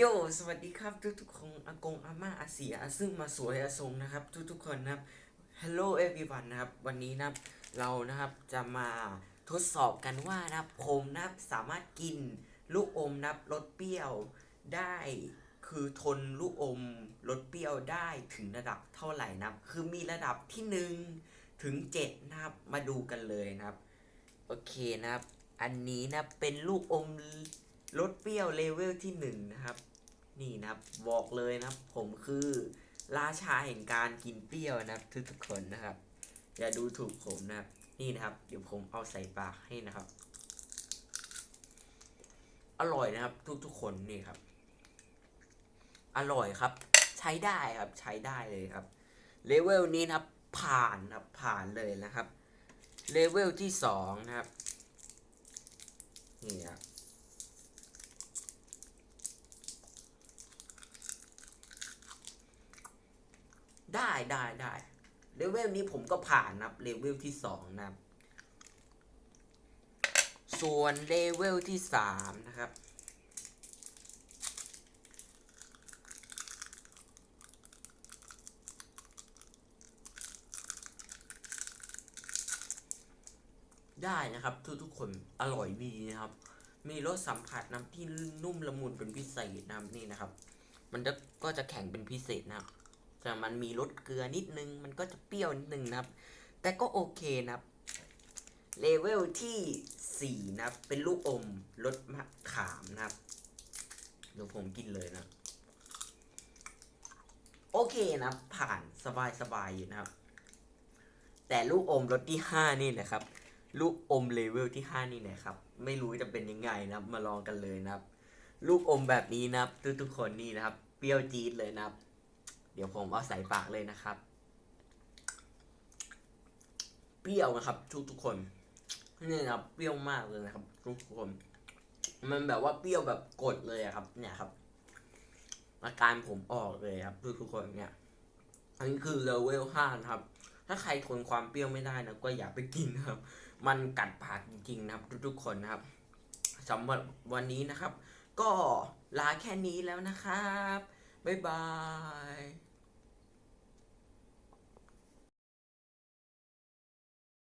โยสวัสดีครับทุกทุกๆคนอากงอาม่าอาเสียอาซึ่งมาสวยอาทรงนะครับทุกทุกๆคนนะครับ Hello everyone นะครับ วันนี้นะครับเรานะครับจะมาทดสอบกันว่านะครับผมนะครับสามารถกินลูกอมนะครับรสเปรี้ยวได้คือทนลูกอมรสเปรี้ยวได้ถึงระดับเท่าไหร่นะครับ คือมีระดับที่หนึ่งถึงเจ็ดนะครับ มาดูกันเลยนะครับ โอเคนะครับ อันนี้นะเป็นลูกอม รสเปรี้ยวเลเวลที่หนึ่งนะครับนี่นะครับบอกเลยนะครับผมคือราชาแห่งการกินเปรี้ยวนะครับทุกทุกๆคนนะครับ อย่าดูถูกผมนะครับนี่นะครับ เดี๋ยวผมเอาใส่ปากให้นะครับ อร่อยนะครับทุกทุกๆคนนี่ครับ อร่อยครับ ใช้ได้ครับใช้ได้เลยครับเลเวลนี้นะครับ ผ่านครับผ่านเลยนะครับเลเวลที่สองนะครับนี่ครับ ได้ได้ได้เลเวลนี้ผมก็ผ่านนับเลเวลที่สองนะครับส่วนเลเวลที่สามนะครับ ได้นะครับทุกๆคนอร่อยดีนะครับ มีรสสัมผัสน้ำที่นุ่มละมุนเป็นพิเศษนะครับนี่นะครับ มันก็จะแข็งเป็นพิเศษนะครับ แต่มันมีรสเกลือนิดนึง มันก็จะเปรี้ยวนิดนึงนะครับ แต่ก็โอเคนะครับเลเวลที่สี่นะครับ เป็นลูกอมรสมะขามนะครับเดี๋ยวผมกินเลยนะ โอเคนะผ่านสบายสบายอยู่นะครับ แต่ลูกอมรสที่ห้านี่นะครับ ลูกอมเลเวลที่ห้านี่นะครับ ไม่รู้จะเป็นยังไงนะครับ มาลองกันเลยนะครับ ลูกอมแบบนี้นะครับ ทุกๆคนนี่นะครับ เปรี้ยวจี๊ดเลยนะครับ เดี๋ยวผมเอาใส่ปากเลยนะครับ เปรี้ยวนะครับ ทุกทุกคนนี่นะครับเปรี้ยวมากเลยนะครับ ทุกทุกคน มันแบบว่าเปรี้ยวแบบกดเลยอะครับ เนี่ยครับอาการผมออกเลยครับทุกทุกคนเนี่ย อันนี้คือเลเวลห้านะครับ ถ้าใครทนความเปรี้ยวไม่ได้นะก็อย่าไปกินนะครับ มันกัดปากจริงๆนะครับ ทุกๆคนนะครับสำหรับวันนี้นะครับ ก็ลาแค่นี้แล้วนะครับ บ๊ายบาย